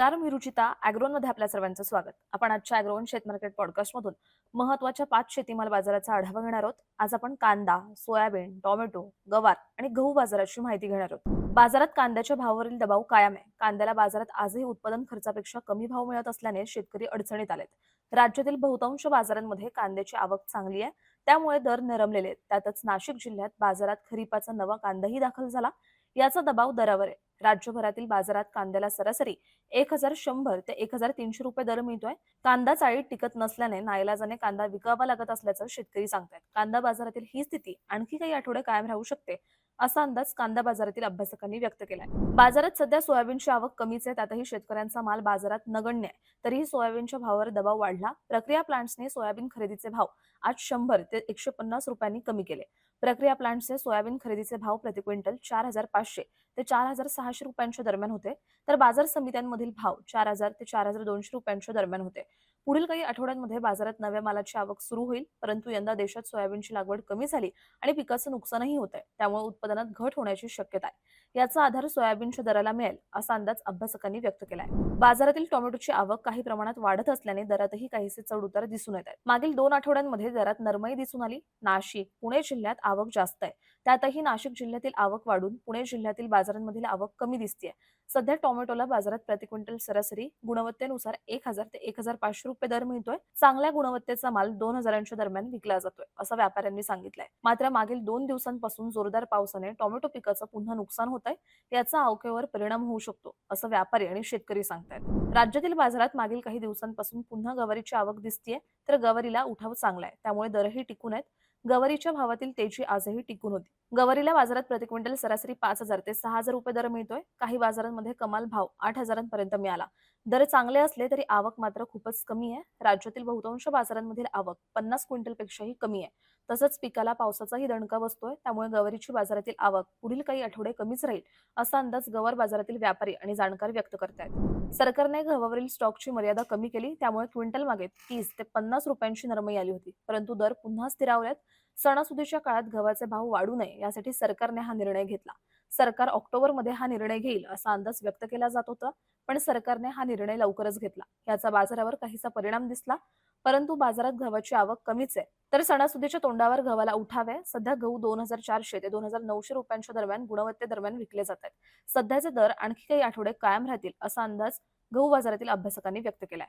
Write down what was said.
नमस्कार मी रुचिता अॅग्रोनमध्ये आपल्या सर्वांचं स्वागत. आपण आजच्या अॅग्रोन शेत मार्केट पॉडकास्ट मधून महत्त्वाच्या पाच शेतीमाल बाजाराचा आढावा घेणार आहोत. आज आपण कांदा सोयाबीन टोमॅटो गवार आणि गहू बाजाराची माहिती घेणार आहोत. बाजारात कांद्याच्या भावावरील दबाव कायम आहे. कांद्याला बाजारात आजही उत्पादन खर्चापेक्षा कमी भाव मिळत असल्याने शेतकरी अडचणीत आलेत. राज्यातील बहुतांश बाजारांमध्ये कांद्याची आवक चांगली आहे. त्यामुळे दर नरमलेले आहेत. त्यातच नाशिक जिल्ह्यात बाजारात खरीपाचा नवा कांदाही दाखल झाला. याचा दबाव दरावर आहे. राज्यभरातील बाजारात कांद्याला सरासरी एक हजार शंभर ते एक हजार तीनशे रुपये दर मिळतोय. कांदा चाळीत टिकत नसल्याने नाईलाजाने कांदा विकावा लागत असल्याचं शेतकरी सांगतायत. कांदा बाजारातील ही स्थिती आणखी काही आठवडे कायम राहू शकते असा अंदाज कांदा बाजारातील अभ्यासकांनी व्यक्त केलाय. बाजारात सध्या सोयाबीनची आवक कमीच आहे त्यातही शेतकऱ्यांचा माल बाजारात नगण्य आहे. तरीही सोयाबीनच्या भावावर दबाव वाढला. प्रक्रिया प्लांट्सने सोयाबीन खरेदीचे भाव आज शंभर ते एकशे पन्नास रुपयांनी कमी केले. प्रक्रिया प्लांटचे सोयाबीन खरेदीचे भाव प्रति क्विंटल चार हजार पाचशे ते चार हजार सहाशे रुपयांच्या दरम्यान होते. तर बाजार समित्यांमधील भाव चार हजार ते चार हजार दोनशे रुपयांच्या दरम्यान होते. पुढील काही आठवड्यांमध्ये बाजारात नव्या मालाची आवक सुरू होईल परंतु यंदा देशात सोयाबीनची लागवड कमी झाली आणि पिकाचं नुकसानही होत आहे त्यामुळे उत्पादनात घट होण्याची शक्यता आहे. याचा आधार सोयाबीनच्या दराला मिळेल असा अंदाज अभ्यासकांनी व्यक्त केलाय. बाजारातील टोमॅटोची आवक काही प्रमाणात वाढत असल्याने दरातही काहीसे चढ उतार दिसून येत आहेत मागील दोन आठवड्यांमध्ये दरात नरमाई दिसून आली. नाशिक पुणे जिल्ह्यात आवक जास्त आहे. त्यातही नाशिक जिल्ह्यातील आवक वाढून पुणे जिल्ह्यातील बाजारांमधील आवक कमी दिसते सध्या टोमॅटोला बाजारात प्रति क्विंटल सरासरी गुणवत्तेनुसार एक हजार ते एक हजार पाचशे रुपये दर मिळतोय. चांगल्या गुणवत्तेचा माल दोन हजारांच्या दरम्यान विकला जातोय असं व्यापाऱ्यांनी सांगितलंय. मात्र मागील दोन दिवसांपासून जोरदार पावसाने टोमॅटो पिकाचं पुन्हा नुकसान होत आहे याचा अवकेवर परिणाम होऊ शकतो असं व्यापारी आणि शेतकरी सांगतायत. राज्यातील बाजारात मागील काही दिवसांपासून पुन्हा गवारीची आवक दिसतीये तर गवारीला उठाव चांगला आहे त्यामुळे दरही टिकून आहेत. गवारीच्या भावातील तेजी आजही टिकून होती. गवारीला बाजारात प्रति क्विंटल सरासरी पाच हजार ते सहा हजार रुपये दर मिळतोय. काही बाजारांमध्ये कमाल भाव आठ हजारांपर्यंत मिळाला. दर चांगले असले तरी आवक मात्र खूपच कमी आहे. राज्यातील बहुतांश बाजारांमधील आवक पन्नास क्विंटल पेक्षाही कमी आहे. तसंच पिकाला पावसाचाही दणका बसतोय. त्यामुळे गवारीची बाजारातील आवक पुढील काही आठवडे कमीच राहील असा अंदाज गवार बाजारातील व्यापारी आणि जाणकार व्यक्त करतायत. सरकारने गव्हावरील स्टॉकची मर्यादा कमी केली त्यामुळे क्विंटल मागे तीस ते पन्नास रुपयांची नरमाई आली होती. परंतु दर पुन्हा स्थिरावल्यात सणासुदीच्या काळात गव्हाचे भाव वाढू नये यासाठी सरकारने हा निर्णय घेतला. सरकार ऑक्टोबरमध्ये हा निर्णय घेईल असा अंदाज व्यक्त केला जात होता पण सरकारने हा निर्णय लवकरच घेतला. याचा बाजारावर काहीसा परिणाम दिसला परंतु बाजारात गव्हाची आवक कमीच आहे. तर सणासुदीच्या तोंडावर गव्हाला उठावे सध्या गहू दोन हजार चारशे ते दोन हजार नऊशे रुपयांच्या दरम्यान गुणवत्ते दरम्यान विकले जात आहेत. सध्याचे दर आणखी काही आठवडे कायम राहतील असा अंदाज गहू बाजारातील अभ्यासकांनी व्यक्त केलाय.